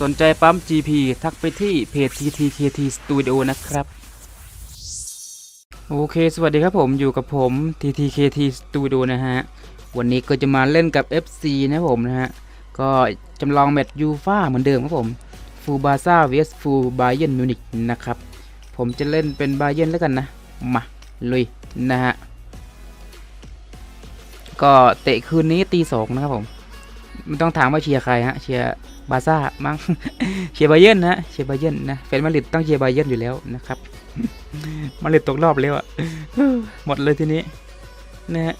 สนใจปั๊ม GP ทักไปที่เพจ TTKT Studio นะครับ โอเค สวัสดีครับผมอยู่กับผม TTKT Studio นะฮะ วันนี้ก็จะมาเล่นกับ FC นะผมนะฮะ ก็จำลองแมตช์ยูฟ่าเหมือนเดิมครับผมฟูบาซ่า vs ฟูบาเยนมิวนิกนะครับ ผมจะเล่นเป็นบาเยนแล้วกันนะ มา ลุย นะฮะ ก็เตะคืนนี้ตีสองนะครับผม ไม่ต้องถามว่าเชียร์ใครฮะเชียร์บาซ่ามั้งเชียร์บาเยนนะเชียร์บาเยนนะแฟนมาดริดต้องเชียร์บาเยนอยู่แล้วนะครับมาดริดตกรอบแล้วอะหมดเลยทีนี้นะฮะ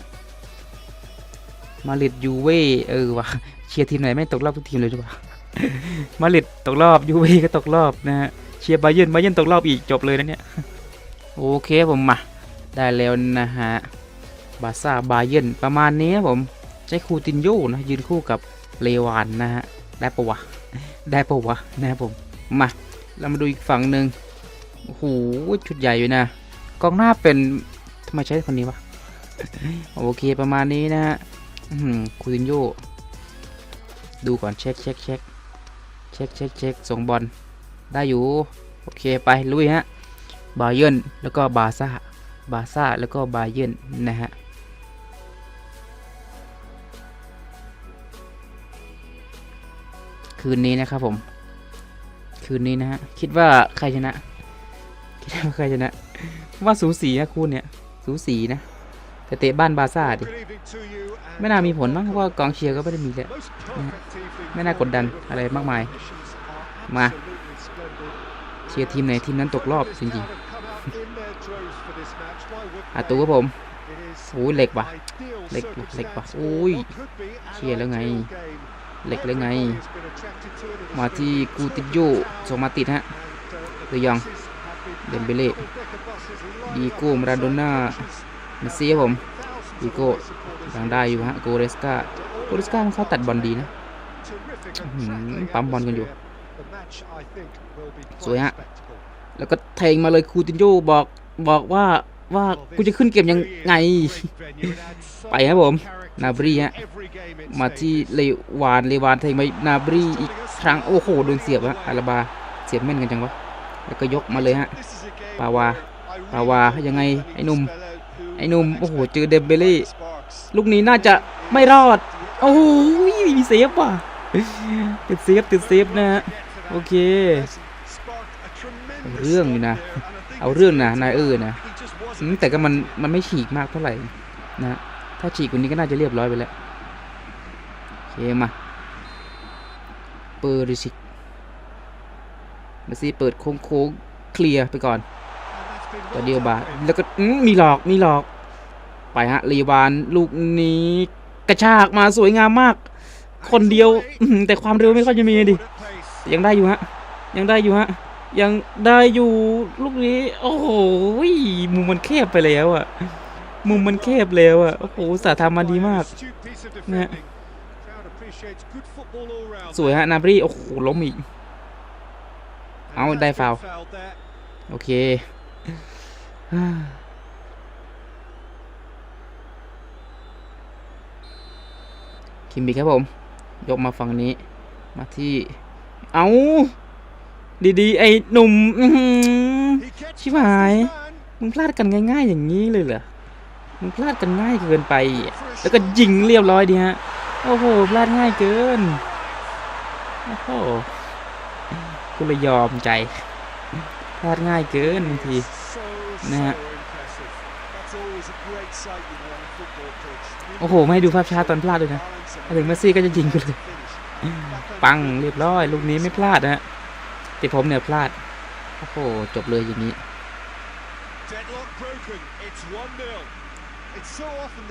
มาดริดยูเว่เออวะเชียร์ทีมไหนไม่ตกรอบทุกทีมเลยดีกว่ามาดริดตกรอบยูเว่ก็ตกรอบนะฮะเชียร์บาเยนบาเยนตกรอบอีกจบเลยนะเนี่ยโอเคผมมาได้แล้วนะฮะบาซ่าบาเยนประมาณนี้ผม ใช้คูตินโยนะยืนคู่กับเลวานนะฮะได้ปะวะได้ปะวะนะครับผมมาเรามาดูอีกฝั่งหนึ่งโอ้โหชุดใหญ่อยู่นะกองหน้าเป็นทำไมใช้คนนี้วะโอเคประมาณนี้นะฮะคูตินโยดูก่อนเช็คเช็คเช็คเช็คเช็คเช็คส่งบอลได้อยู่โอเคไปลุยฮะบาเยนแล้วก็บาซ่าบาซ่าแล้วก็บาเยนนะฮะ คืนนี้นะครับผม คืนนี้นะฮะ คิดว่าใครชนะ คิดว่าใครชนะ ว่าสูสีนะคู่เนี้ยสูสีนะแต่เตะบ้านบาซ่าดิ ไม่น่ามีผลมั้งเพราะว่ากองเชียร์ก็ไม่ได้มีเลยไม่น่ากดดันอะไรมากมาย มา เชียร์ทีมไหนทีมนั้นตกรอบจริงๆอาตูครับผมโอ้ยเหล็กว่ะเหล็กเหล็กว่ะอุ้ยเชียร์แล้วไง เหล็กแล้วไง มาที่กูติโยส่งมาติดฮะเดยองเดมเบเล่ดีโก้มาราโดน่าเมสซี่ครับผมดีโก้ยังได้อยู่ฮะโกเรสกาโกเรสกามันเขาตัดบอลดีนะปั๊มบอลกันอยู่ สวยฮะ แล้วก็เทงมาเลยคูตินโยบอกบอกว่าว่ากูจะขึ้นเกมยังไง ไปครับผม นาบรีฮะมาที่เลวานเลวานเทงไปนาบรีอีกครั้งโอ้โหโดนเสียบฮะอาราบาเสียบแม่นกันจังวะแล้วก็ยกมาเลยฮะปาวาปาวายังไงไอ้หนุ่มไอ้หนุ่มโอ้โหเจอเดมเบเล่ลูกนี้น่าจะไม่รอดโอ้โหมีเซฟว่ะติดเซฟติดเซฟนะฮะโอเคเอาเรื่องอยู่นะ เอาเรื่องนะนายเออนะแต่ก็มันมันไม่ฉีกมากเท่าไหร่นะ ถ้าฉีกกว่านี้ก็น่าจะเรียบร้อยไปแล้วโอเคมา เปิดดิสิมาสิเปิดโค้งโค้งๆเคลียร์ไปก่อนตัวเดียวบาแล้วก็มีหลอกมีหลอก ไปฮะรีวานลูกนี้กระชากมาสวยงามมาก คนเดียวแต่ความเร็วไม่ค่อยจะมีดิยังได้อยู่ฮะ ยังได้อยู่ฮะ ยังได้อยู่ลูกนี้ โอ้โหมุมมันแคบไปแล้วอะ มุมมันแคบแล้วอะโอ้โหสาทำมาดีมากเนี่ยสวยฮะ นาบรีโอ้โห ล้มอีก เอาได้ฟาวโอเคคิมบิครับผม ยกมาฝั่งนี้ มาที่ เอาดีๆ ไอ้หนุ่มชิบหาย มึงพลาดกันง่าย ๆ อย่างนี้เลยเหรอ มึงพลาดกันง่ายเกินไป แล้วก็ยิงเรียบร้อยดีฮะ โอ้โห พลาดง่ายเกิน โอ้โหกูเลยยอมใจ พลาดง่ายเกินบางทีนะฮะ โอ้โห ไม่ให้ดูภาพช้าตอนพลาดเลยนะถึงเมสซี่ก็จะยิงไปเลย ปังเรียบร้อย ลูกนี้ไม่พลาดนะฮะแต่ผมเนี่ยพลาด โอ้โห จบเลยอย่างนี้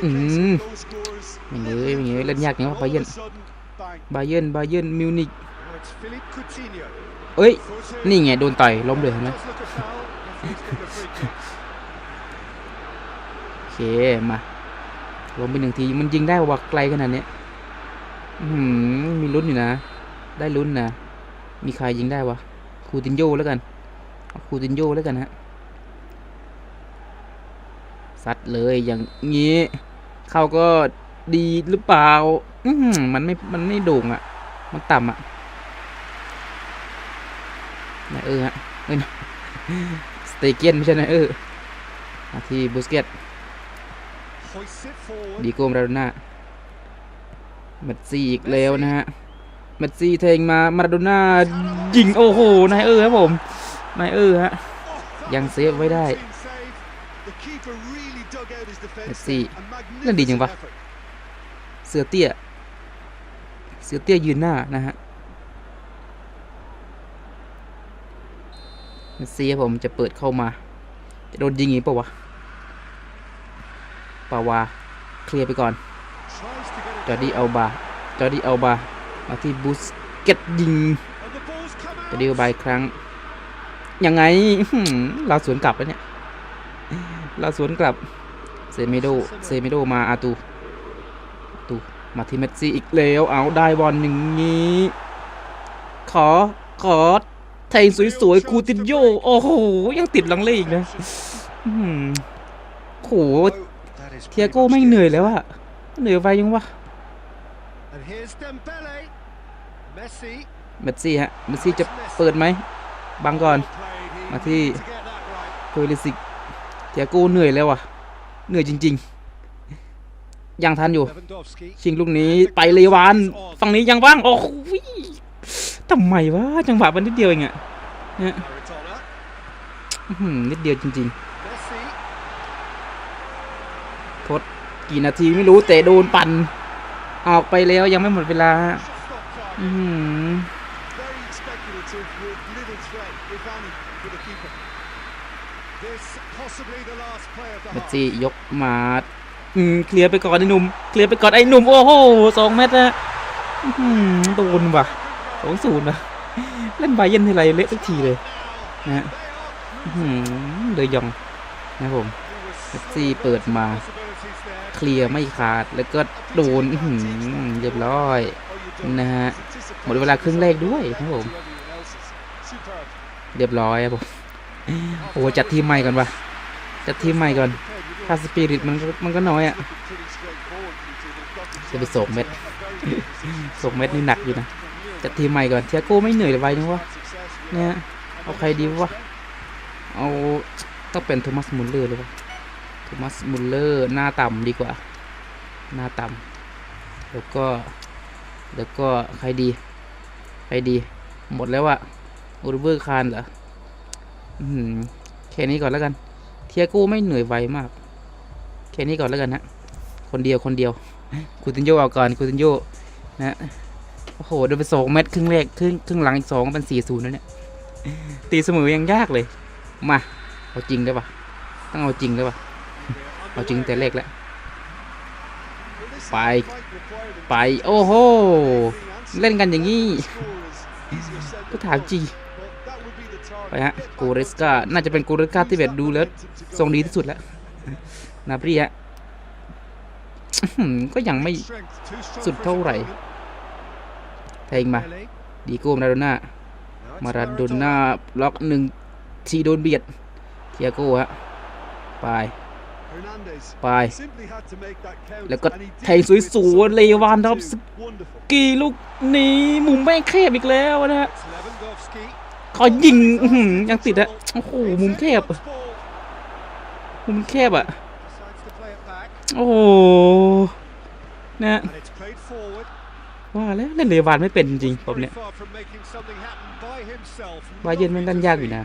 อืมอย่างนี้อย่างนี้เล่นยากอย่างนี้ว่าบาเยนบาเยนบาเยนมิวนิกเอ้ย นี่ไงโดนต่อยล้มเลยเห็นไหมโอเค มาล้มไปหนึ่งที มันยิงได้ว่าไกลขนาดเนี้ยอื้อหือมีลุ้นอยู่นะ ได้ลุ้นนะ มีใครยิงได้วะ คูตินโยแล้วกันเอาคูตินโยแล้วกันฮะ ซัดเลยอย่างงี้ เข้าก็ดีหรือเปล่า อืมันไม่ มันไม่โด่งอะ่ะ มันต่ำอะ่ะนายเออฮะเอ้ยสเตเกียนไม่ใช่นายเออมาที่บูสเกตดีโกมราโดน่าเมสซี่อีกแล้วนะฮะเมสซี่เทงมา มาราโดน่ายิง โอ้โห นายเออครับผม นายเออฮะ ยังเซฟไว้ได้ a routine save. The keeper really dug out his defense Let's see. there. A เล่นดีจัง magnificent วะ effort. เสือเตี้ย เสือเตี้ยยืนหน้านะฮะเมสซี่ครับผมจะเปิดเข้ามา จะโดนยิงอีกเปล่าวะปาวาเคลียร์ไปก่อน Tries to get it จอร์ดี้ forward. อัลบา จอร์ดี้อัลบา มาที่บูสเก็ตยิง And the ball's come จอ out. ร์ดี้อัลบาอีกครั้ง ยังไงอื้อหือเราสวนกลับแล้วเนี่ย เราสวนกลับ เซเมโดเซเมโดมาอาตูอาตูมาที่เมสซี่อีกแล้วเอาได้บอลอย่างนี้ ขอ ขอแทงสวยๆ คูตินโย โอ้โห ยังติดหลังเลยอีกนะอื้อหือโอ้โห Oh, that is เทีย pretty โก้ much ไม่ it. เหนื่อยแล้วอะเหนื่อยไปยังวะ And here's Dembele. Messi. เมสซี่ฮะ เมสซี่จะเปิดไหม บังก่อน Well played. He มาที่ needed to get that right. โพลิสิก เทียโก้เหนื่อยแล้วอะ เหนื่อยจริง ๆ ยังทันอยู่ Lewandowski. ชิงลูกนี้ไปเลวานฝั่งนี้ยังว่าง โอ้โหทำไมวะจังหวะมันนิดเดียวเองอะเนี่ย Maradona. อื้อหือนิดเดียวจริง Messi. ๆทดกี่นาทีไม่รู้แต่โดนปั่น ออกไปแล้วยังไม่หมดเวลา Shot stop time. อื้อหือ Very speculative with little threat, if any, for the keeper. เมสซี่ยกมาอืมเคลียร์ไปก่อนไอ้หนุ่มเคลียร์ไปก่อนไอ้หนุ่มโอ้โหสองเมตรนะโดนว่ะสองศูนย์นะเล่นไบเยร์นทีไรเละทุกทีเลยนะเลยยองนะผมเมสซี่เปิดมา เคลียร์ไม่ขาดแล้วก็โดนอืเรียบร้อยนะฮะหมดเวลาครึ่งแรกด้วยครับผม เรียบร้อยครับผม โอ้จัดทีมใหม่ก่อนวะจัดทีมใหม่ก่อน ถ้าสปิริตมันมันก็น้อยอะจะไปส่งเม็ดส่งเม็ดนี่หนักอยู่นะ จัดทีมใหม่ก่อนเทียโก้ไม่เหนื่อยเลยไว้นึงวะเนี่ยเอาใครดีวะ เอาต้องเป็นโทมัสมุลเลอร์เลยวะโทมัสมุลเลอร์หน้าต่ำดีกว่า หน้าต่ำแล้วก็แล้วก็ใครดี ใครดี หมดแล้วอะอูร์เบอร์คานเหรอ แค่นี้ก่อนแล้วกัน เทียก้ไม่เหนื่อยไวมาก แค่นี้ก่อนแล้วกันฮะคนเดียวคนเดียวคูตินโยเอาก่อนคูตินโยนะโอ้โหโดนไปสองเม็ดครึ่งแรกครึ่งครึ่งหลังอีกสองเป็นสี่ศูนย์แล้วเนี่ยตีเสมอยังยากเลย มาเอาจริงได้ปะต้องเอาจริงได้ปะเอาจริงแต่แรกแล้วไปไปโอ้โห เล่นกันอย่างนี้ก็ถามจริง ไปฮะกูเรสกาน่าจะเป็นกูเรสกาที่แบบดูแล้วทรงดีที่สุดแล้วนาบรีฮะก็ยังไม่สุดเท่าไหร่แทงมาดีโก้มาราโดน่ามาราโดน่าล็อกหนึ่งทีโดนเบียดเทียโก้ฮะไปไป แล้วก็แทงสวยๆเลวานดอฟสกีลูกนี้มุมแม่งแคบอีกแล้วนะฮะ ขอยิงยังติดอะโอ้โหมุมแคบมุมแคบอะโอ้โหนะฮะว่าแล้วเล่นเลวานไม่เป็นจริงผมเนี่ยบาเยนแม่งเล่นยากอยู่นะ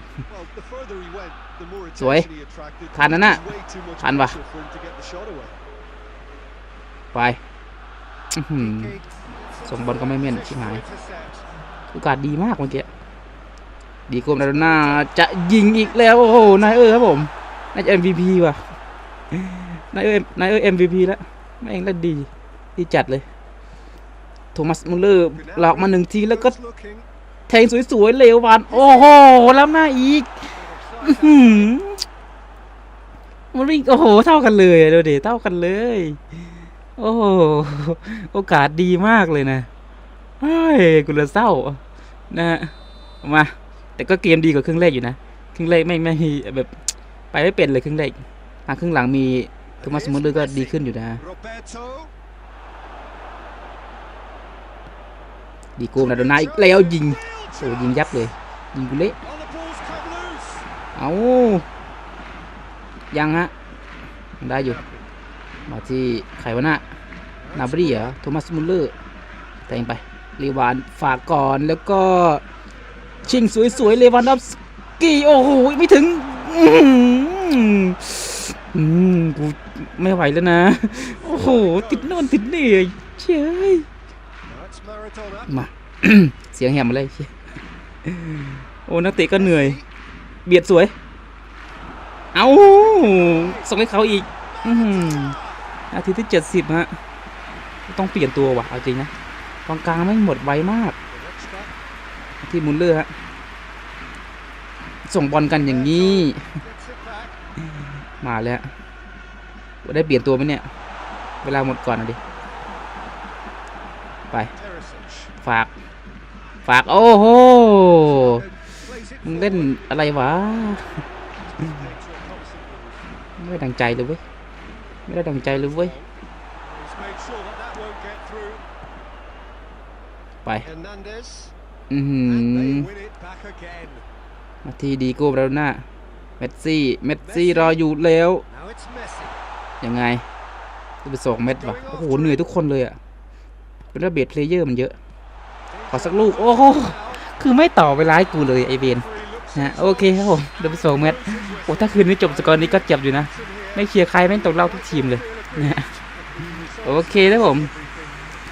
สวยทันนะน่ะทันปะไปส่งบอลก็ไม่แม่นชิบหายโอกาสดีมากเมื่อกี้ ดีโกมนาโดน่าจะยิงอีกแล้ว โอ้โห นายเออครับผมน่าจะ MVP ว่ะนายเออนายเออ MVP แล้วแม่งเล่นดีดีจัดเลย โทมัสมุลเลอร์หลอกมาหนึ่งทีแล้วก็แทงสวยๆเลววานโอ้โหแล้วหน้าอีกมันวิ่งโอ้โห เท่ากันเลยดูดิเท่ากันเลย โอ้โหโอกาสดีมากเลยนะเฮ้ยกูเลเศร้านะมา แต่ก็เกมดีกว่าครึ่งแรกอยู่นะ ครึ่งแรกไม่ไม่แบบไปไม่เป็นเลยครึ่งแรกอะครึ่งหลังมีโทมัสมุลเลอร์ก็ดีขึ้นอยู่นะดีโกมนาโดนาอีกแล้วยิงโอ้ยิงยับเลยยิงกูเละเอายังฮะได้อยู่มาที่ไขวนะนาบรีเหรอโทมัสมุลเลอร์แต่งไปรีวานฝากก่อนแล้วก็ ชิงสวยๆเลวานดอฟสกี้โอ้โหไม่ถึงอื้อหืออืมกูไม่ไหวแล้วนะ โอ้โห ติดโน่นติดนี่เชยมาเสียงแหบมาเลยโอ้นักเตะก็เหนื่อย เบียดสวย เอาส่งให้เขาอีกอือหือนาทีที่เจ็ดสิบฮะ ต้องเปลี่ยนตัวว่ะ เอาจริงนะกองกลางไม่หมดไวมาก ที่มุลเลอร์ฮะส่งบอลกันอย่างนี้ มาแล้วได้เปลี่ยนตัวไหมเนี่ย เวลาหมดก่อนนะดิ ไป ฝาก ฝาก โอ้โห มึงเล่นอะไรวะ ไม่ได้ดังใจเลยเว้ย ไม่ได้ดังใจเลยเว้ย ไป อือหื And อ they win it back again. มาทีดีโก้บราโดน่าเมสซี่ เมสซี่รออยู่แล้ว Now it's Messi. ยังไงจะไปส่งเม็ดวะโอ้โห เหนื่อยทุกคนเลยอะ่ะเป็นระเบียดเพลเยอร์มันเยอะ ขอสักลูก โอ้โห คือไม่ต่อเวลาให้กูเลยไอเวนนะโอเคครับผมเดี๋ยวไปส่งเม็ดโอ้ถ้าคืนนี้จบสกอร์นี้ก็เจ็บอยู่นะ ไม่เคลียร์ใครไม่งตกรอบทุกทีมเลยนะฮะโอเคนะผม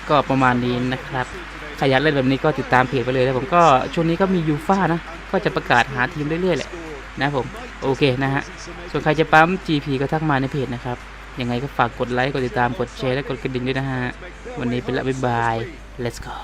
ก็ประมาณนี้นะครับใค รอยากเล่นแบบนี้ก็ติดตามเพจไปเลยนะผมก็ช่วงนี้ก็มียูฟ่านะ ก็จะประกาศหาทีมเรื่อยๆแหละนะผมโอเคนะฮะส่วนใครจะปั๊ม GP ก็ทักมาในเพจนะครับยังไงก็ฝากกดไลค์กดติดตามกดแชร์และกดกระดิ่งด้วยนะฮะวันนี้เป็นละบ๊ายบาย let's go